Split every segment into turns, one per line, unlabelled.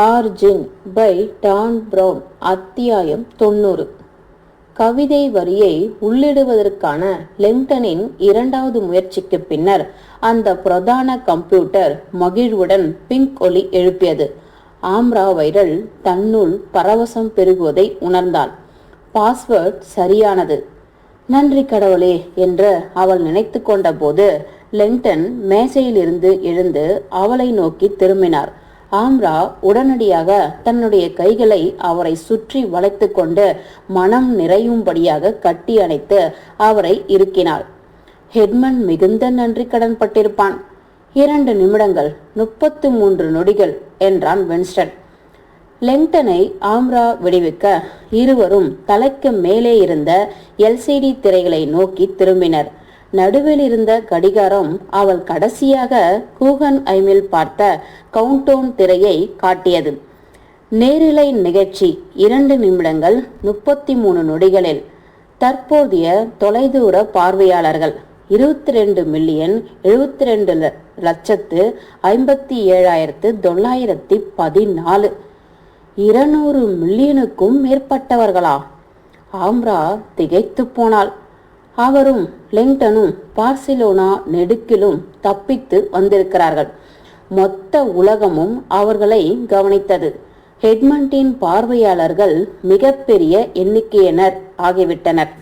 Origin by Don brown அத்தியாயம் தொண்ணூறு. கவிதை வரியை உள்ளிடுவதற்கான லெங்டனின் இரண்டாவது முயற்சிக்கு பின்னர் அந்த பிரதான கம்ப்யூட்டர் மகிழ்வுடன் பிங்க் ஒலி எழுப்பியது. ஆம்ரா வைரல் தன்னுள் பரவசம் பெருகுவதை உணர்ந்தாள் பாஸ்வேர்ட் சரியானது. நன்றி கடவுளே என்று அவள் நினைத்து கொண்டபோது லெங்டன் மேசையிலிருந்து எழுந்து அவளை நோக்கி திரும்பினார். ஆம்ரா உடனடியாக தன்னுடைய கைகளை அவரை சுற்றி வளைத்து கொண்டு மனம் நிறையும்படியாக கட்டி அணைத்து அவரை இருக்கினாள் ஹெட்மன் மிகுந்த நன்றி கடன் பட்டிருப்பான். இரண்டு நிமிடங்கள் முப்பத்து மூன்று நொடிகள் என்றான் வென்ஸ்டன். லெங்டனை ஆம்ரா விடுவிக்க இருவரும் தலைக்கு மேலே இருந்த எல்சிடி திரைகளை நோக்கி திரும்பினர். நடுவில் இருந்த கடிகாரம் அவள் கடைசியாக கூகன் ஐமில் பார்த்த கவுண்டவுன் திரையை காட்டியது. நேரிலை நிகழ்ச்சி இரண்டு நிமிடங்கள் முப்பத்தி மூணு நொடிகளில். தற்போதைய தொலைதூர பார்வையாளர்கள் இருபத்தி ரெண்டு மில்லியன் எழுபத்தி ரெண்டு லட்சத்து ஐம்பத்தி ஏழாயிரத்து தொள்ளாயிரத்தி பதினாலு. இருநூறு மில்லியனுக்கும் மேற்பட்டவர்களா? ஆம்ரா திகைத்து போனாள். அவரும் லிங்டனும் பார்சிலோனா நெடுக்கிலும் தப்பித்து வந்திருக்கிறார்கள். மொத்த உலகமும் அவர்களை கவனித்தது. ஹெட்மண்டின் பார்வையாளர்கள் மிகப்பெரிய எண்ணிக்கையினர் ஆகிவிட்டனர்.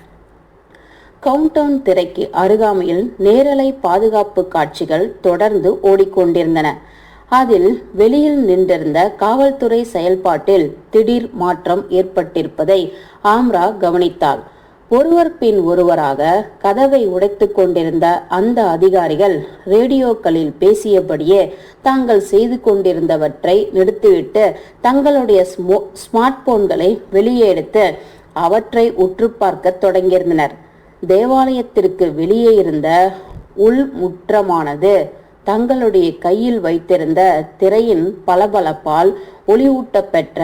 கவுண்டவுன் திரைக்கு அருகாமையில் நேரலை பாதுகாப்பு காட்சிகள் தொடர்ந்து ஓடிக்கொண்டிருந்தன. அதில் வெளியில் நின்றிருந்த காவல்துறை செயல்பாட்டில் திடீர் மாற்றம் ஏற்பட்டிருப்பதை ஆம்ரா கவனித்தாள் ஒருவர் பின் ஒருவராக கதவை உடைத்துக் கொண்டிருந்த அந்த அதிகாரிகள் ரேடியோக்களில் பேசியபடியே தாங்கள் செய்து கொண்டிருந்தவற்றை நிறுத்திவிட்டு தங்களுடைய ஸ்மார்ட் போன்களை வெளியே எடுத்து அவற்றை உற்று பார்க்க தொடங்கியிருந்தனர். தேவாலயத்திற்கு வெளியே இருந்த உள்முற்றமானது தங்களுடைய கையில் வைத்திருந்த திரையின் பளபளப்பால் ஒளிவூட்டப்பெற்ற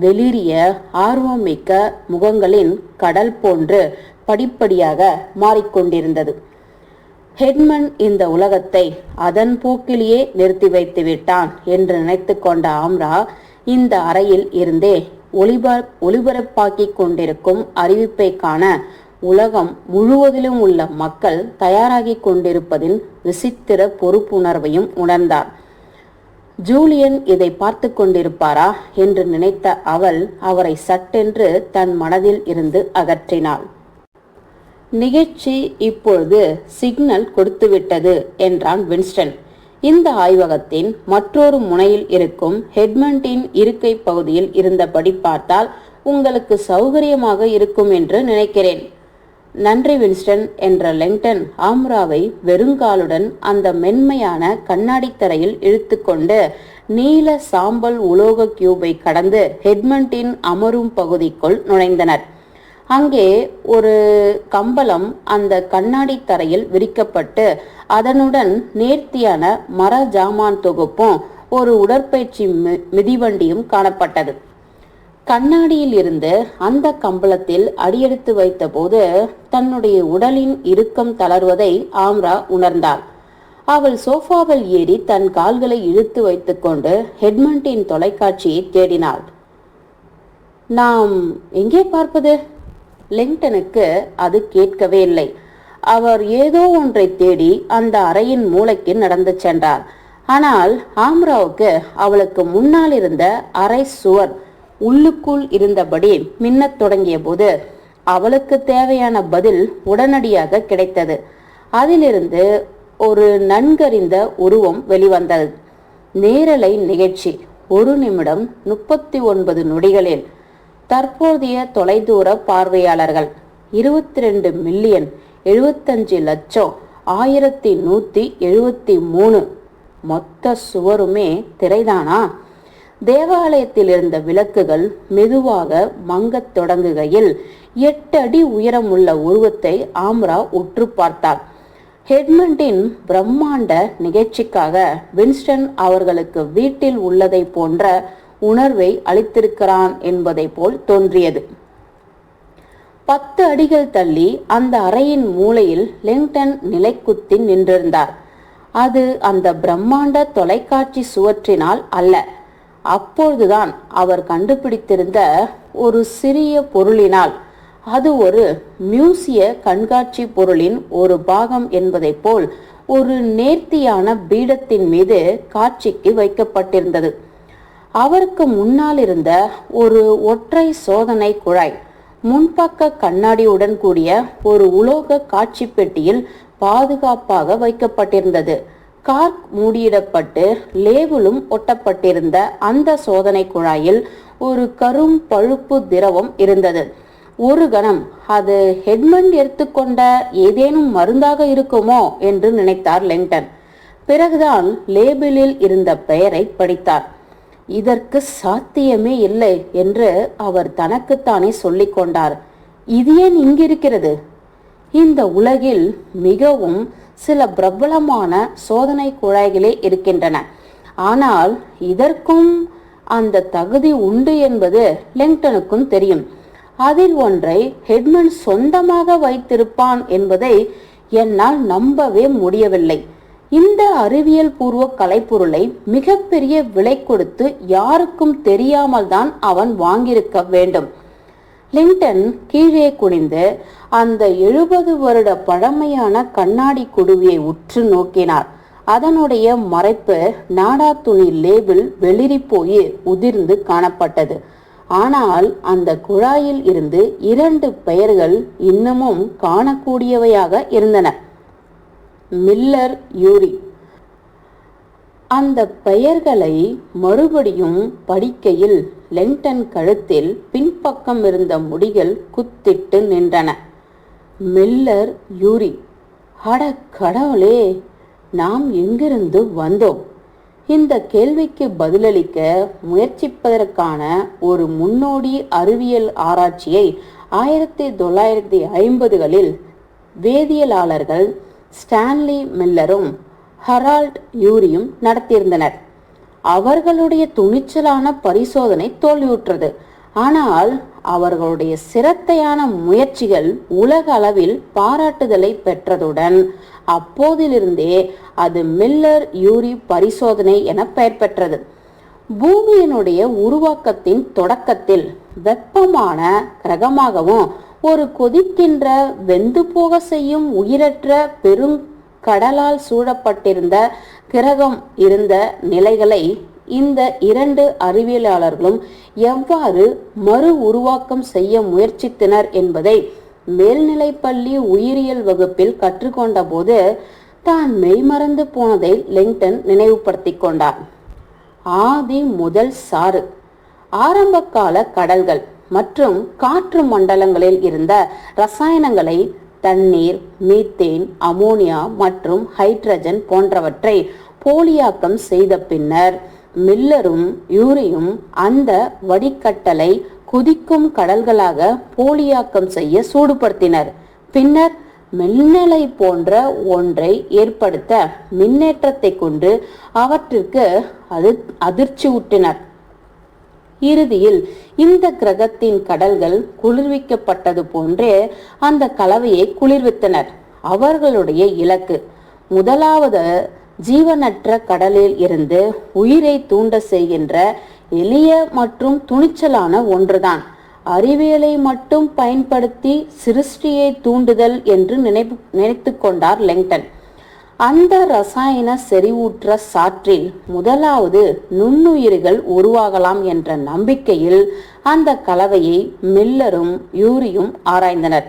வெளிரிய ஆர்வமிக்க முகங்களின் கடல் போன்று படிப்படியாக மாறிக்கொண்டிருந்தது. ஹெட்மன் இந்த உலகத்தை அதன் போக்கிலேயே நிறுத்தி வைத்து விட்டான் என்று நினைத்து கொண்ட ஆம்ரா இந்த அறையில் இருந்தே ஒளிபர ஒளிபரப்பாக்கிக் கொண்டிருக்கும் அறிவிப்பை காண உலகம் முழுவதிலும் உள்ள மக்கள் தயாராகி கொண்டிருப்பதின் விசித்திர பொறுப்புணர்வையும் உணர்ந்தார். ஜூலியன் இதை பார்த்து கொண்டிருப்பாரா என்று நினைத்த அவள் அவரை சட்டென்று தன் மனதில் இருந்து அகற்றினாள். நிகழ்ச்சி இப்பொழுது சிக்னல் கொடுத்துவிட்டது என்றான் வின்ஸ்டன். இந்த ஆய்வகத்தின் மற்றொரு முனையில் இருக்கும் ஹெட்மண்டின் இருக்கை பகுதியில் இருந்தபடி பார்த்தால் உங்களுக்கு சௌகரியமாக இருக்கும் என்று நினைக்கிறேன். நன்றி வின்ஸ்டன் என்ற லெங்டன் ஆம்ராவை வெறுங்காலுடன் அந்த மென்மையான கண்ணாடி தரையில் இழுத்துக்கொண்டு நீல சாம்பல் உலோக கியூபை கடந்து ஹெட்மண்டின் அமரும் பகுதிக்குள் நுழைந்தனர். அங்கே ஒரு கம்பளம் அந்த கண்ணாடி தரையில் விரிக்கப்பட்டு அதனுடன் நேர்த்தியான மர ஜாமான் தொகுப்பும் ஒரு உடற்பயிற்சி மிதிவண்டியும் காணப்பட்டது. கண்ணாடியில் இருந்து அந்த கம்பளத்தில் அடியெடுத்து வைத்தபோது தன்னுடைய உடலின் இறுக்கம் தளர்வதை ஆம்ரா உணர்ந்தாள். அவள் சோஃபாவில் ஏறி தன் கால்களை இழுத்து வைத்துக்கொண்டு ஹெட்மண்டின் தொலைக்காட்சியை தேடினாள். நாம் எங்கே பார்ப்பது? லிங்டனுக்கு அது கேட்கவே இல்லை. அவர் ஏதோ ஒன்றை தேடி அந்த அறையின் மூளைக்கு நடந்து சென்றார். ஆனால் ஆம்ராவுக்கு அவளுக்கு முன்னால் இருந்த அறை சுவர் உள்ளுக்குள் இருந்தபடி மின்னத் தொடங்கிய போது அவளுக்கு தேவையான பதில் உடனடியாக கிடைத்தது. அதிலிருந்து ஒரு நன்கறிந்த உருவம் வெளிவந்தது. நேரலை நிகழ்ச்சி. ஒரு நிமிடம் முப்பத்தி ஒன்பது நொடிகளில். தற்போதைய தொலைதூர பார்வையாளர்கள். இருபத்தி ரெண்டு மில்லியன் எழுபத்தஞ்சு லட்சம் ஆயிரத்தி நூத்தி எழுபத்தி மூணு. மொத்த சுவருமே திரைதானா? தேவாலயத்தில் இருந்த விளக்குகள் மெதுவாக மங்கத் தொடங்குகையில் எட்டு அடி உயரமுள்ள உருவத்தை ஆம்ரா உற்று பார்த்தார். ஹெட்மண்டின் பிரம்மாண்ட நிகழ்ச்சிக்காக வின்ஸ்டன் அவர்களுக்கு வீட்டில் உள்ளதை போன்ற உணர்வை அளித்திருக்கிறான் என்பதை போல் தோன்றியது. பத்து அடிகள் தள்ளி அந்த அறையின் மூலையில் லிங்டன் நிலைக்குத்தி நின்றிருந்தார். அது அந்த பிரம்மாண்ட தொலைக்காட்சி சுவற்றினால் அல்ல. அப்பொழுதுதான் அவர் கண்டுபிடித்திருந்த ஒரு சிறிய பொருளினால். அது ஒரு மியூசிய கண்காட்சி பொருளின் ஒரு பாகம் என்பதைப் போல் ஒரு நேர்த்தியான பீடத்தின் மீது காட்சிக்கு வைக்கப்பட்டிருந்தது. அவருக்கு முன்னால் இருந்த ஒரு ஒற்றை சோதனை குழாய் முன்பக்க கண்ணாடியுடன் கூடிய ஒரு உலோக காட்சி பெட்டியில் பாதுகாப்பாக வைக்கப்பட்டிருந்தது. கார்க் மூடியிடப்பட்டு லேபிளும் ஒட்டப்பட்டிருந்த அந்த சோதனை குழாயில் ஒரு கரும் பழுப்பு திரவம் இருந்தது. ஒரு கணம் அது ஹெட்மண்ட் எடுத்துக்கொண்ட ஏதேனும் மருந்தாக இருக்குமோ என்று நினைத்தார் லெங்டன். பிறகுதான் லேபிளில் இருந்த பெயரை படித்தார். இதற்கு சாத்தியமே இல்லை என்று அவர் தனக்குத்தானே சொல்லிக் கொண்டார். இது ஏன் இங்கிருக்கிறது? இந்த உலகில் மிகவும் சில பிரபலமான சோதனை குழாய்களே இருக்கின்றன. ஆனால் இதற்கும் அந்த தகுதி உண்டு என்பது லெங்டனுக்கும் தெரியும். அதில் ஒன்றை ஹெட்மன் சொந்தமாக வைத்திருப்பான் என்பதை என்னால் நம்பவே முடியவில்லை. இந்த அறிவியல் பூர்வ கலைப்பொருளை மிகப்பெரிய விலை கொடுத்து யாருக்கும் தெரியாமல் தான் அவன் வாங்கியிருக்க வேண்டும். லிங்டன் கீழே குனிந்து அந்த எழுபது வருட பழமையான கண்ணாடி குடுவியை உற்று நோக்கினார். அதனுடைய மறைப்பு நாடா துணி லேபிள் வெளிரி போய் உதிர்ந்து காணப்பட்டது. ஆனால் அந்த குழாயில் இருந்து இரண்டு பெயர்கள் இன்னமும் காணக்கூடியவையாக இருந்தன. Miller Yuri. அந்த பெயர்களை மறுபடியும் படிக்கையில் லெங்டன் கழுத்தில் பின்பக்கம் இருந்த முடிகள் குத்திட்டு நின்றன. மில்லர் யூரி அட கடவுளே நாம் எங்கிருந்து வந்தோம்? இந்த கேள்விக்கு பதிலளிக்க முயற்சிப்பதற்கான ஒரு முன்னோடி அறிவியல் ஆராய்ச்சியை ஆயிரத்தி தொள்ளாயிரத்தி ஐம்பதுகளில் வேதியியலாளர்கள் ஸ்டான்லி மில்லரும் ஹரால்ட் யூரியும் நடத்தியிருந்தனர். அவர்களுடைய துணிச்சலான பரிசோதனை தோல்வியுற்றது. ஆனால் அவர்களுடைய சிரத்தையான முயற்சிகள் உலக அளவில் பாராட்டுதலை பெற்றதுடன் அப்போதிலிருந்தே அது மில்லர் யூரி பரிசோதனை என பெயர் பெற்றது. பூமியினுடைய உருவாக்கத்தின் தொடக்கத்தில் வெப்பமான கிரகமாகவும் ஒரு கொதிக்கின்ற வெந்து போக செய்யும் உயிரற்ற பெரும் கடலால் சூழப்பட்டிருந்த கிரகம் இருந்த நிலைகளை இந்த இரண்டு அறிவியலாளர்களும் எவ்வாறு மறு உருவாக்கம் செய்ய முயற்சித்தனர் என்பதை மேல்நிலைப்பள்ளி உயிரியல் வகுப்பில் கற்றுக்கொண்ட போது தான் மெய்மறந்து போனதை லிங்டன் நினைவுபடுத்திக் கொண்டார். ஆதி முதல் சாறு. ஆரம்பகால கடல்கள் மற்றும் காற்று மண்டலங்களில் இருந்த ரசாயனங்களை தண்ணீர் மீத்தேன் அமோனியா மற்றும் ஹைட்ரஜன் போன்றவற்றை போலியாக்கம் செய்த பின்னர் மில்லரும் யூரியும் அந்த வடிகட்டலை குதிக்கும் கடல்களாக போலியாக்கம் செய்ய சூடுபடுத்தினர். பின்னர் மின்னலை போன்ற ஒன்றை ஏற்படுத்த மின்னேற்றத்தை கொண்டு அவற்றிற்கு அது அதிர்ச்சி ஊட்டினர் இறுதியில் இந்த கிரகத்தின் கடல்கள் குளிர்விக்கப்பட்டது போன்றே அந்த கலவையை குளிர்வித்தனர். அவர்களுடைய இலக்கு. முதலாவது ஜீவனற்ற கடலில் இருந்து உயிரை தூண்ட செய்கின்ற எளிய மற்றும் துணிச்சலான ஒன்றுதான். அறிவியலை மட்டும் பயன்படுத்தி சிருஷ்டியை தூண்டுதல் என்று நினைப்பு நினைத்து கொண்டார் லெங்டன். அந்த ரசாயன செறிவூற்ற சாற்றில் முதலாவது நுண்ணுயிர்கள் உருவாகலாம் என்ற நம்பிக்கையில் அந்த கலவையை மில்லரும் யூரியும் ஆராய்ந்தனர்.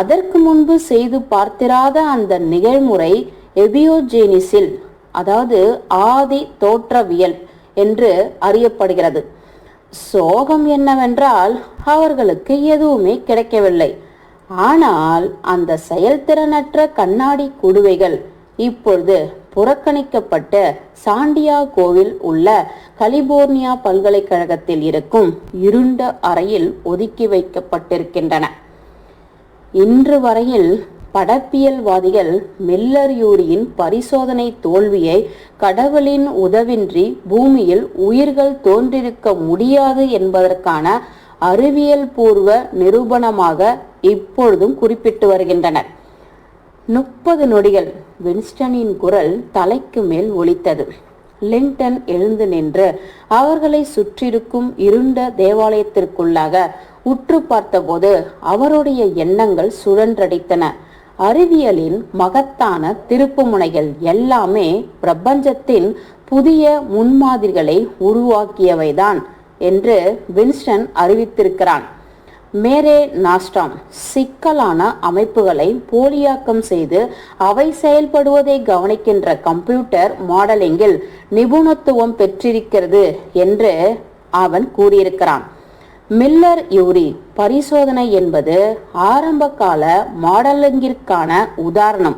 அதற்கு முன்பு செய்து பார்த்திராத அந்த நிகழ்முறை எபியோஜெனிஸில் அதாவது ஆதி தோற்றவியல் என்று அறியப்படுகிறது. சோகம் என்னவென்றால் அவர்களுக்கு எதுவுமே கிடைக்கவில்லை. ஆனால் அந்த செயல்திறனற்ற கண்ணாடி குடுவைகள் இப்பொழுது புறக்கணிக்கப்பட்ட சாண்டியாகோவில் உள்ள கலிபோர்னியா பல்கலைக்கழகத்தில் இருக்கும் இருண்ட அறையில் ஒதுக்கி வைக்கப்பட்டிருக்கின்றன. இன்று வரையில் படப்பியல்வாதிகள் மில்லர் யூரியின் பரிசோதனை தோல்வியை கடவுளின் உதவின்றி பூமியில் உயிர்கள் தோன்றிருக்க முடியாது என்பதற்கான அறிவியல் பூர்வ நிரூபணமாக இப்பொழுதும் குறிப்பிட்டு வருகின்றனர். முப்பது நொடிகள் வின்ஸ்டனின் குரல் தலைக்கு மேல் ஒலித்தது. லிங்டன் எழுந்து நின்று அவர்களை சுற்றிருக்கும் இருண்ட தேவாலயத்திற்குள்ளாக உற்று பார்த்தபோது அவருடைய எண்ணங்கள் சுழன்றடித்தன. அறிவியலின் மகத்தான திருப்புமுனைகள் எல்லாமே பிரபஞ்சத்தின் புதிய முன்மாதிரிகளை உருவாக்கியவைதான் என்று வின்ஸ்டன் அறிவித்திருக்கிறான். மேரே நாஸ்டாம் சிக்கலான அமைப்புகளை போலியாக்கம் செய்து அவை செயல்படுவதை கவனிக்கின்ற கம்ப்யூட்டர் மாடலிங்கில் நிபுணத்துவம் பெற்றிருக்கிறது என்று அவன் கூறியிருக்கிறான். மில்லர் யூரி பரிசோதனை என்பது ஆரம்பகால மாடலிங்கிற்கான உதாரணம்.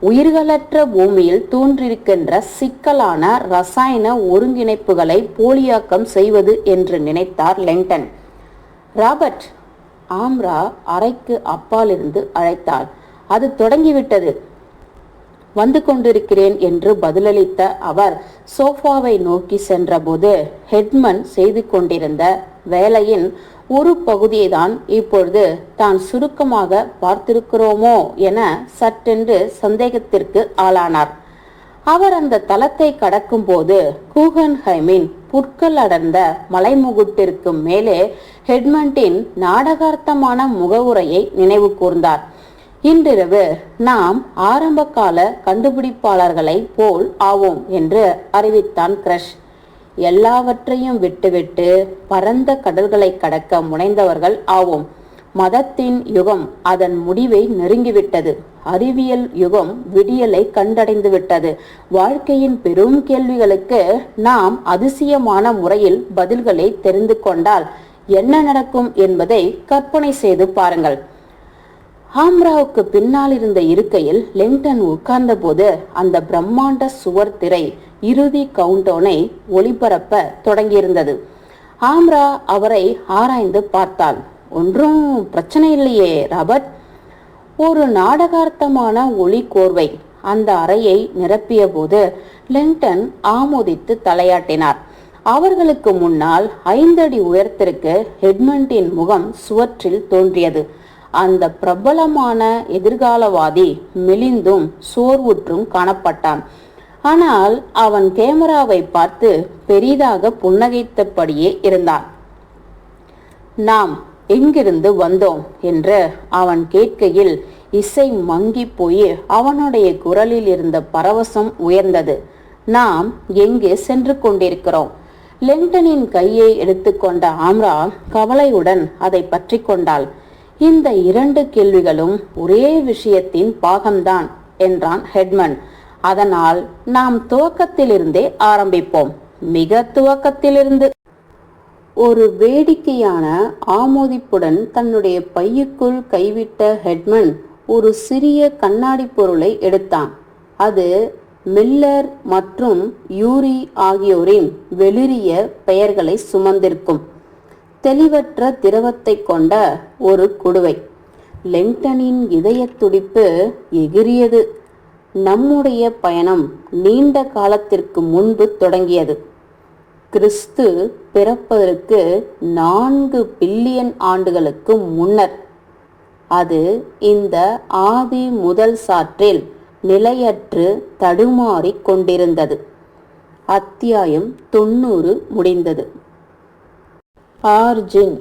உயிர்களற்ற பூமியில் தோன்றிருக்கின்ற சிக்கலான ரசாயன ஒருங்கிணைப்புகளை போலியாக்கம் செய்வது என்று நினைத்தார் லெங்டன். ராபர்ட் ஆம்ரா அறைக்கு அப்பாலிருந்து அழைத்தாள். அது தொடங்கிவிட்டது. வந்து கொண்டிருக்கிறேன் என்று பதிலளித்த அவர் சோஃபாவை நோக்கி சென்றபோது ஹெட்மன் செய்து கொண்டிருந்த வேலையின் ஒரு பகுதியை தான் இப்பொழுது தான் சுருக்கமாக பார்த்திருக்கிறோமோ என சட்டென்று சந்தேகத்திற்கு ஆளானார். அவர் அந்த தளத்தை கடக்கும்போது கூகன்ஹைமின் புற்கள் அடர்ந்த மலைமுகுட்டிற்கு மேலே ஹெட்மண்டின் நாடகார்த்தமான முகவுரையை நினைவு கூர்ந்தார். இன்றிரவு நாம் ஆரம்பகால கண்டுபிடிப்பாளர்களை போல் ஆவோம் என்று அறிவித்தான் கிரஷ். எல்லாவற்றையும் விட்டுவிட்டு பரந்த கடல்களை கடக்க முனைந்தவர்கள் ஆவோம். மதத்தின் யுகம் அதன் முடிவை நெருங்கிவிட்டது. அறிவியல் யுகம் விடியலை கண்டடைந்து விட்டது வாழ்க்கையின் பெரும் கேள்விகளுக்கு நாம் அதிசயமான முறையில் பதில்களை தெரிந்து கொண்டால் என்ன நடக்கும் என்பதை கற்பனை செய்து பாருங்கள். ஆம்ராவுக்கு பின்னால் இருந்த இருக்கையில் லெங்டன் உட்கார்ந்தபோது அந்த பிரம்மாண்ட சுவர் திரை இறுதி கவுண்டோனை ஒளிபரப்ப தொடங்கியிருந்தது. ஆம்ரா அவரை ஆராய்ந்து பார்த்தாள். ஒன்றும் பிரச்சனை இல்லையே ராபர்ட். ஒரு நாடகார்த்தமான ஒளி கோர்வை அந்த அறையை நிரப்பிய போது லிங்டன் ஆமோதித்து தலையாட்டினார். அவர்களுக்கு முன்னால் ஐந்தடி உயரத்திற்கு ஹெட்மண்டின் முகம் சுவற்றில் தோன்றியது. அந்த பிரபலமான எதிர்காலவாதி மெலிந்தும் சோர்வுற்றும் காணப்பட்டான். ஆனால் அவன் கேமராவை பார்த்து பெரிதாக புன்னகைத்தபடியே இருந்தான். நாம் எங்கிருந்து வந்தோம்? என்று அவன் கேட்கையில் இசை மங்கி போய் அவனுடைய குரலில் இருந்த பரவசம் உயர்ந்தது. நாம் எங்கே சென்று கொண்டிருக்கிறோம்? லெங்டனின் கையை எடுத்துக்கொண்ட ஆம்ரா கவலையுடன் அதை பற்றி கொண்டாள். இந்த இரண்டு கேள்விகளும் ஒரே விஷயத்தின் பாகம்தான் என்றான் ஹெட்மன். அதனால் நாம் துவக்கத்திலிருந்தே ஆரம்பிப்போம். மிக துவக்கத்திலிருந்து ஒரு வேடிக்கையான ஆமோதிப்புடன் தன்னுடைய பையுக்குள் கைவிட்ட ஹெட்மன் ஒரு சிறிய கண்ணாடி பொருளை எடுத்தான். அது மில்லர் மற்றும் யூரி ஆகியோரின் வெளிரிய பெயர்களை சுமந்திருக்கும். தெளிவற்ற திரவத்தை கொண்ட ஒரு குடுவை. லெங்டனின் இதய துடிப்பு எகிரியது நம்முடைய பயணம் நீண்ட காலத்திற்கு முன்பு தொடங்கியது. கிறிஸ்து பிறப்பதற்கு நான்கு பில்லியன் ஆண்டுகளுக்கு முன்னர் அது இந்த ஆதி முதல் சாற்றில் நிலையற்று தடுமாறிக் கொண்டிருந்தது. அத்தியாயம் தொண்ணூறு முடிந்தது. ஆர்ஜின்